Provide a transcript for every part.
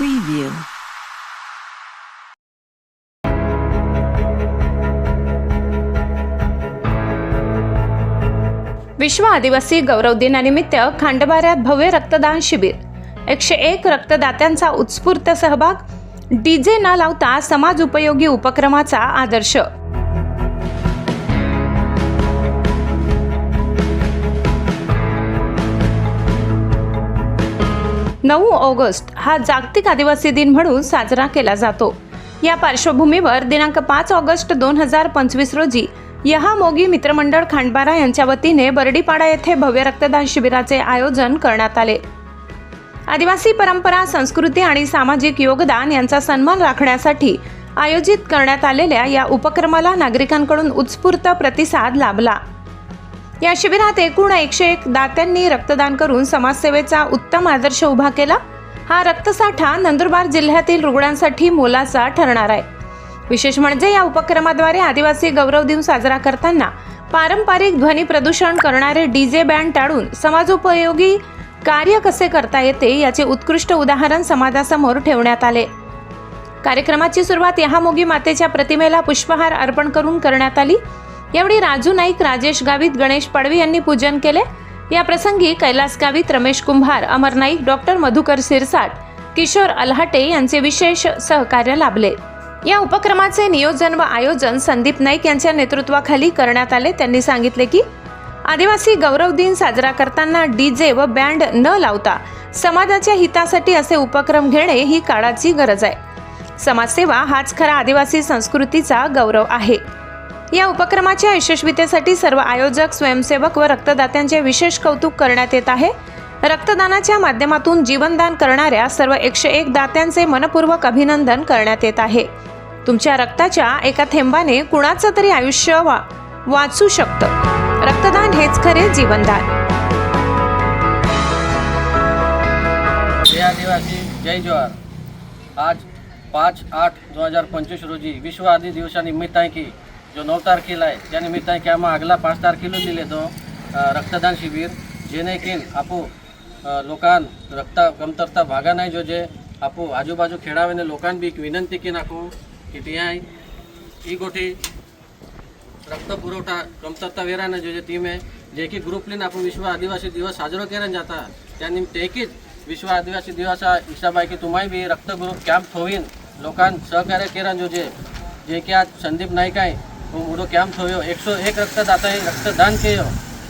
Preview. विश्व आदिवासी गौरव दिनानिमित्त खांडबाऱ्यात भव्य रक्तदान शिबिर. एकशे एक रक्तदात्यांचा उत्स्फूर्त सहभाग. डीजे न लावता समाज उपयोगी उपक्रमाचा आदर्श. नऊ ऑगस्ट हा जागतिक आदिवासी दिन म्हणून साजरा केला जातो. या पार्श्वभूमीवर दिनांक पाच ऑगस्ट दोन हजार पंचवीस रोजी यहा मोगी मित्रमंडळ खांडबारा यांच्या वतीने बर्डीपाडा येथे भव्य रक्तदान शिबिराचे आयोजन करण्यात आले. आदिवासी परंपरा संस्कृती आणि सामाजिक योगदान यांचा सन्मान राखण्यासाठी आयोजित करण्यात आलेल्या या उपक्रमाला नागरिकांकडून उत्स्फूर्त प्रतिसाद लाभला. या शिबिरात एकूण एकशे एक दात्यांनी रक्तदान करून समाजसेवेचा उत्तम आदर्श उभा केला. हा रक्तसाठा नंदुरबार जिल्ह्यातील रुग्णांसाठी मोलाचा ठरणार आहे. विशेष म्हणजे या उपक्रमाद्वारे आदिवासी गौरव दिन साजरा करताना पारंपरिक ध्वनी प्रदूषण करणारे डीजे बँड टाळून समाजोपयोगी कार्य कसे करता येते याचे उत्कृष्ट उदाहरण समाजासमोर ठेवण्यात आले. कार्यक्रमाची सुरुवात यहामोगी मातेच्या प्रतिमेला पुष्पहार अर्पण करून करण्यात आली. यावेळी राजू नाईक राजेश गावित गणेश पडवी यांनी पूजन केले. या प्रसंगी कैलास गावित रमेश कुंभार अमर नाईक डॉक्टर मधुकर सिरसाट किशोर अल्हाटे यांचे विशेष सहकार्य लाभले. या उपक्रमाचे नियोजन व आयोजन संदीप नाईक यांच्या नेतृत्वाखाली करण्यात आले. त्यांनी सांगितले की आदिवासी गौरव दिन साजरा करताना डी जे व बँड न लावता समाजाच्या हितासाठी असे उपक्रम घेणे ही काळाची गरज आहे. समाजसेवा हाच खरा आदिवासी संस्कृतीचा गौरव आहे. या उपक्रमाच्या यशस्वीतेसाठी सर्व आयोजक स्वयंसेवक व रक्तदात्यांचे विशेष कौतुक करण्यात येत आहे. रक्तदानाच्या माध्यमातून जीवनदान करणाऱ्या सर्व एकशे एक दात्यांचे मनपूर्वक अभिनंदन करण्यात येत आहे. तुमच्या रक्ताच्या एका थेंबाने कुणाचं तरी आयुष्य वा वाचू शकतं. रक्तदान हेच खरे जीवनदान. जय आदिवासी जय जवाहर आज पाच आठ दोन हजार पंचवीस रोजी विश्व आदि दिवसानिमित्त आहे की जो नऊ तारखेला आहे त्या निमित्ताने की आम्ही आगला पाच तारखेला दिले तो रक्तदान शिबिर जेणेकीन आपू अ, लोकां रक्त कमतरता भागा नाही जो जे आपू आजूबाजू खेळावेने लोकांना बी विनंती की नाकू की ती आहे. ही गोठी रक्त पुरवठा कमतरता वेरानं जो जे टीम आहे जे की ग्रुपलीन आपण विश्व आदिवासी दिवस साजरो केला जाता त्या निमित्त विश्व आदिवासी दिवसा हिसाब आहे की तुम्हाही बी रक्त ग्रुप कॅम्प होईन लोकां सहकार्य केला जो जे जे की आज संदीप नाईक आहे तो मोठो कॅम्प एक एकशे एक रक्तदाता आहे रक्तदान केयो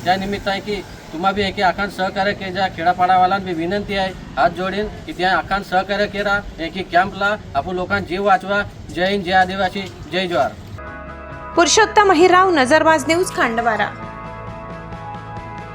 त्या निमित्त आहे की तुम्हा बी एकी आखान सहकार्य के जा खेडापाडावालांना भी विनंती आहे हाथ जोडीन की त्या आखान सहकार्य केला. एकी कॅम्पला आपण लोकांना जीव वाचवा. जय हिंद जय आदिवासी जय जवाहर पुरुषोत्तम अहिराव नजरबाज न्यूज खांडवारा.